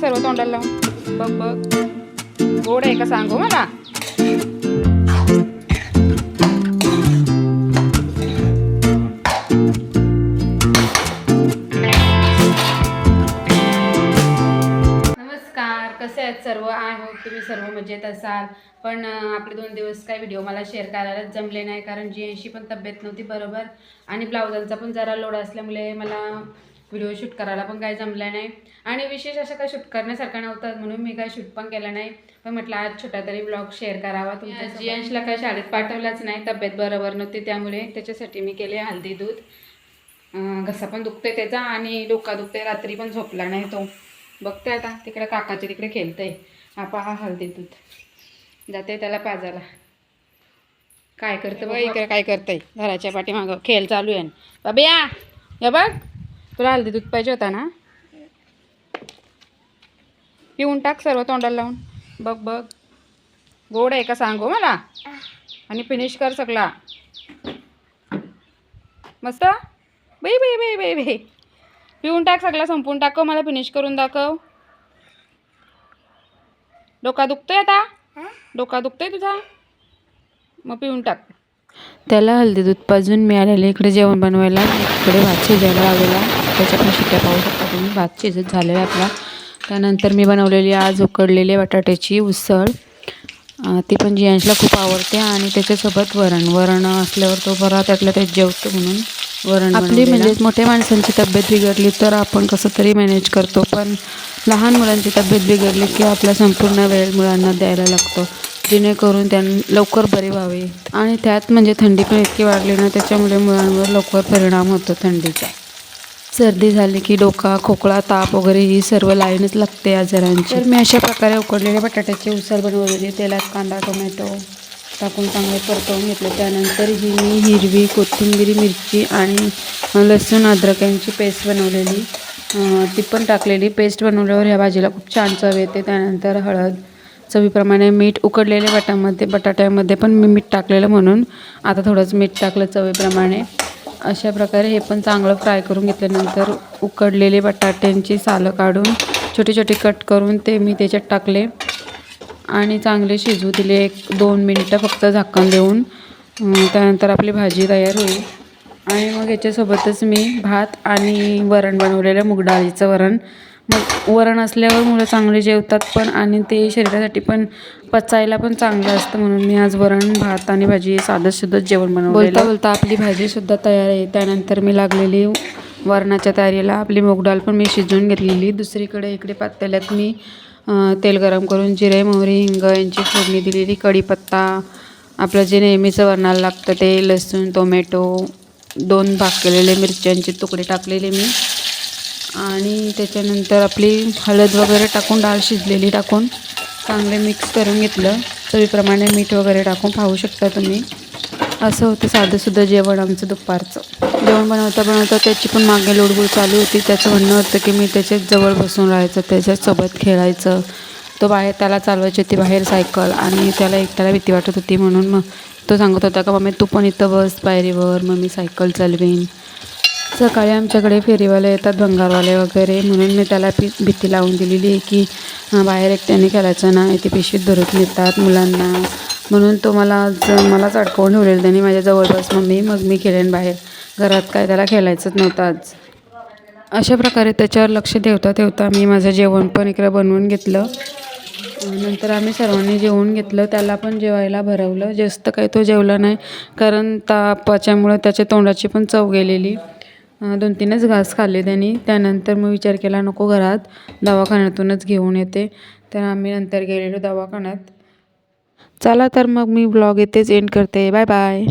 सर्व तोंडाला. लावून बघ बघ. गोड आहे का सांगू मला? नमस्कार कसे आहेत सर्व? आहे तुम्ही सर्व मजेत असाल. पण आपले दोन दिवस काय व्हिडिओ मला शेअर करायला जमले नाही कारण जी यांची पण तब्येत नव्हती बरोबर. आणि ब्लाउजांचा पण जरा लोड असल्यामुळे मला व्हिडिओ शूट करायला पण काय जमलं नाही. आणि विशेष असं काय शूट करण्यासारखं नव्हतं म्हणून मी काय शूट पण केलं नाही. पण म्हटलं आज छोटा तरी ब्लॉग शेअर करावा. तुमच्या जियांशला काय शाळेत पाठवलाच नाही. तब्येत बरोबर नव्हती त्यामुळे त्याच्यासाठी मी केले हल्दी दूध. घसा पण दुखतोय त्याचा आणि डोका दुखतोय रात्री पण झोपला नाही तो. बघते आता तिकडे काकाच्या तिकडे खेळतंय. आपा हा हळदी दूध. जाते त्याला पाजायला. काय करतं बघ इकडे काय करतंय. घराच्या पाठीमागं खेळ चालू आहे. बाबा या. या बघ. तुला हळदी दूध पाहिजे होता ना? पिऊन टाक सर्व तोंडाला लावून. बघ बघ. गोड आहे का सांगू हो मला? आणि फिनिश कर सगळा. मस्त? बाई बाई बाई बाई बाई पिऊन टाक सगळा संपून टाकव हो मला फिनिश करून दाखव. डोका दुखतोय आता? डोका दुखतोय तुझा? मग पिऊन टाक. त्याला हल्दी दूध पाजून मिळालेलं इकडे जेवण बनवायला इकडे भात शिजायला लावलेला. त्याच्या पण शिट्ट्या पाहू शकता तुम्ही. भात शिजत झालेला आहे आपला. त्यानंतर मी बनवलेली आज उकडलेली बटाट्याची उसळ. ती पण जियांशला खूप आवडते आणि त्याच्यासोबत वरण. वरण असल्यावर तो बरा त्यातल्या त्यात जेवतो म्हणून वरण आपली म्हणजेच मोठ्या माणसांची तब्येत बिघडली तर आपण कसं तरी मॅनेज करतो पण लहान मुलांची तब्येत बिघडली की आपला संपूर्ण वेळ मुलांना द्यायला लागतो. जेणेकरून त्यांना लवकर बरे व्हावे. आणि त्यात म्हणजे थंडी पण इतकी वाढली ना त्याच्यामुळे मुलांवर लवकर परिणाम होतो थंडीचा. सर्दी झाली की डोका खोकला ताप वगैरे ही सर्व लाईनच लागते आजारांची. तर मी अशा प्रकारे उकडलेल्या बटाट्याची उसळ बनवलेली तेलात कांदा टोमॅटो टाकून चांगले परतवून घेतले. त्यानंतर ही मी हिरवी कोथिंबिरी मिरची आणि लसूण अद्रक यांची पेस्ट बनवलेली. ती पण टाकलेली. पेस्ट बनवल्यावर ह्या भाजीला खूप छान चव येते. त्यानंतर हळद चवीप्रमाणे मीठ उकडलेल्या बटामध्ये बटाट्यामध्ये पण मी मीठ टाकलेलं म्हणून. आता थोडंच मीठ टाकलं चवीप्रमाणे. अशा प्रकारे हे पण चांगलं फ्राय करून घेतल्यानंतर उकडलेले बटाट्यांची सालं काढून छोटे छोटे कट करून ते मी त्याच्यात टाकले. आणि चांगले शिजू दिले. एक दोन मिनटं फक्त झाकण देऊन. त्यानंतर आपली भाजी तयार होईल. आणि मग याच्यासोबतच मी भात आणि वरण बनवलेलं मूग डाळीचं वरण. मग वरण असल्यावर मुलं चांगले जेवतात पण आणि ते शरीरासाठी पण पचायला पण चांगलं असतं म्हणून मी आज वरण भात आणि भाजी साधं सुद्धा जेवण बनवलं बोलता बोलता आपली भाजीसुद्धा तयार आहे. त्यानंतर मी लागलेली वरणाच्या तयारीला आपली मूग डाळ पण मी शिजवून घेतलेली. दुसरीकडे इकडे पातेल्यात मी तेल गरम करून जिरे मोहरी हिंग यांची फोडणी दिलेली. कढीपत्ता आपलं जे नेहमीचं वरणाला लागतं ते लसूण टोमॅटो दोन भाग केलेले मिरच्यांचे तुकडे टाकलेले मी. आणि त्याच्यानंतर आपली हळद वगैरे टाकून डाळ शिजलेली टाकून चांगले मिक्स करून घेतलं. चवीप्रमाणे मीठ वगैरे टाकून पाहू शकता तुम्ही. असं होतं साधंसुद्धा जेवण आमचं दुपारचं. जेवण बनवता बनवता त्याची पण मागे लोडगोड चालू होती. त्याचं म्हणणं होतं की मी त्याच्याच जवळ बसून राहायचं त्याच्यासोबत खेळायचं. तो बाहेर त्याला चालवायची होती बाहेर सायकल आणि त्याला एकट्याला भीती वाटत होती म्हणून मग तो सांगत होता का मम्मी तू पण इथं बस पायरीवर. मग मी सायकल चालवीन. सकाळी आमच्याकडे फेरीवाले येतात भंगारवाले वगैरे. म्हणून मी त्याला पी भीती लावून दिलेली आहे की बाहेर एकट्याने खेळायचं नाही ते पिशवीत भरून नेतात मुलांना. म्हणून तो मला मलाच अडकवून ठेवलेलं त्यांनी माझ्या जवळपास मम्मी मग मी खेळेन बाहेर. घरात काय त्याला खेळायचंच नव्हतं आज. अशा प्रकारे त्याच्यावर लक्ष ठेवता ठेवता मी माझं जेवण पण इकडे बनवून घेतलं. नंतर आम्ही सर्वांनी जेवून घेतलं. त्याला पण जेवायला भरवलं. जास्त काही तो जेवला नाही कारण तापाच्यामुळं त्याच्या तोंडाची पण चव गेलेली. दोन तीनच घास खाल्ले त्यांनी. त्यानंतर मग विचार केला नको घरात दवाखान्यातूनच घेऊन येते. तर आम्ही नंतर गेलेलो दवाखान्यात. चला तर मग मी ब्लॉग येथेच एंड करते. Bye bye